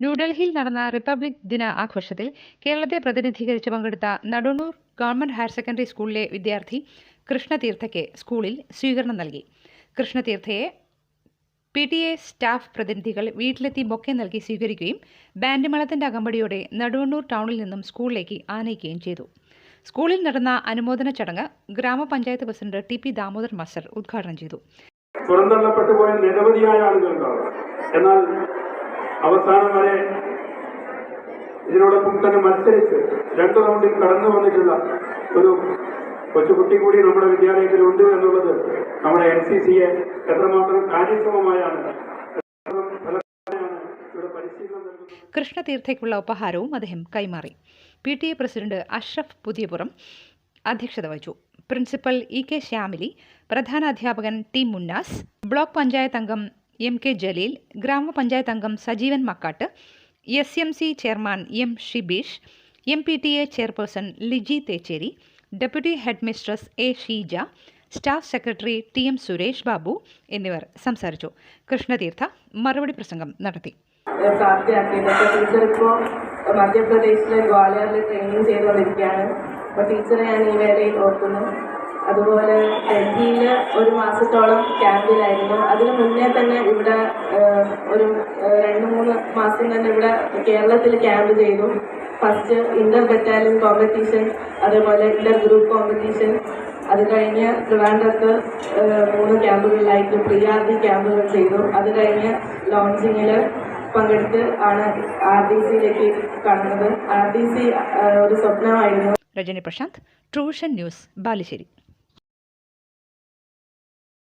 ന്യൂഡൽഹിയിൽ നടന്ന റിപ്പബ്ലിക് ദിന ആഘോഷത്തിൽ കേരളത്തെ പ്രതിനിധീകരിച്ച് പങ്കെടുത്ത നടുണൂർ ഗവൺമെന്റ് ഹയർ സെക്കൻഡറി സ്കൂളിലെ വിദ്യാർത്ഥി കൃഷ്ണതീർത്ഥയ്ക്ക് സ്കൂളിൽ സ്വീകരണം നൽകി. കൃഷ്ണതീർത്ഥയെ പി ടി എ സ്റ്റാഫ് പ്രതിനിധികൾ വീട്ടിലെത്തി ബൊക്കെ നൽകി സ്വീകരിക്കുകയും ബാൻഡ് മേളത്തിന്റെ അകമ്പടിയോടെ നടുവണ്ണൂർ ടൗണിൽ നിന്നും സ്കൂളിലേക്ക് ആനയിക്കുകയും ചെയ്തു. സ്കൂളിൽ നടന്ന അനുമോദന ചടങ്ങ് ഗ്രാമപഞ്ചായത്ത് president T P Damodar master ഉദ്ഘാടനം ചെയ്തു. എന്നാൽ അവസാനം വരെ ഇതിനോടൊപ്പം തന്നെ മത്സരിച്ച് രണ്ട് റൗണ്ടിൽ കടന്നു വന്നിട്ടുള്ള ഒരു കൊച്ചുകുട്ടി കൂടി നമ്മുടെ വിദ്യാലയത്തിൽ ഉണ്ട് എന്നുള്ളത് നമ്മുടെ എൻ സി സിയെ എത്രമാത്രം കാര്യക്ഷമമായാണ് കൃഷ്ണതീർത്ഥയ്ക്കുള്ള ഉപഹാരവും അദ്ദേഹം കൈമാറി. P T A president Ashraf Puthiyapuram അധ്യക്ഷത വഹിച്ചു. പ്രിൻസിപ്പൽ ഇ കെ ശ്യാമിലി പ്രധാന അധ്യാപകൻ ടി മുന്നാസ് ബ്ലോക്ക് പഞ്ചായത്ത് അംഗം എം കെ ജലീൽ ഗ്രാമപഞ്ചായത്ത് അംഗം Sajeevan Makkatt S M C chairman M Shibeesh M P T A chairperson Liji Thecheri deputy headmistress A Sheeja staff secretary T M Suresh Babu എന്നിവർ സംസാരിച്ചു. കൃഷ്ണതീർത്ഥ മറുപടി പ്രസംഗം നടത്തി. ഇപ്പോൾ മധ്യപ്രദേശിലെ ഗ്വാളിയറിൽ ട്രെയിനിങ് ചെയ്തുകൊണ്ടിരിക്കുകയാണ്. അപ്പോൾ ടീച്ചറെ ഞാൻ ഈ വേളയിൽ ഓർക്കുന്നു. അതുപോലെ ഡൽഹിയിൽ ഒരു മാസത്തോളം ക്യാമ്പിലായിരുന്നു. അതിന് മുന്നേ തന്നെ ഇവിടെ ഒരു രണ്ട് മൂന്ന് മാസം തന്നെ ഇവിടെ കേരളത്തിൽ ക്യാമ്പ് ചെയ്തു. ഫസ്റ്റ് ഇന്റർ ബറ്റാലിയൻ കോമ്പറ്റീഷൻ അതേപോലെ ഇന്റർ ഗ്രൂപ്പ് കോമ്പറ്റീഷൻ. അത് കഴിഞ്ഞ് ട്രിവാൻഡ്രത്ത് മൂന്ന് ക്യാമ്പുകളിലായിട്ട് പ്രീ ആർ ഡി ക്യാമ്പുകൾ ചെയ്തു. അത് കഴിഞ്ഞ് ലോഞ്ചിങ്ങിൽ പങ്കെടുത്ത് ആണ് ആർ ഡി സിയിലേക്ക് കടന്നത്. ആർ ഡി സി ഒരു സ്വപ്നമായിരുന്നു. രജനി പ്രശാന്ത് ട്രൂഷൻ ന്യൂസ് ബാലുശ്ശേരി.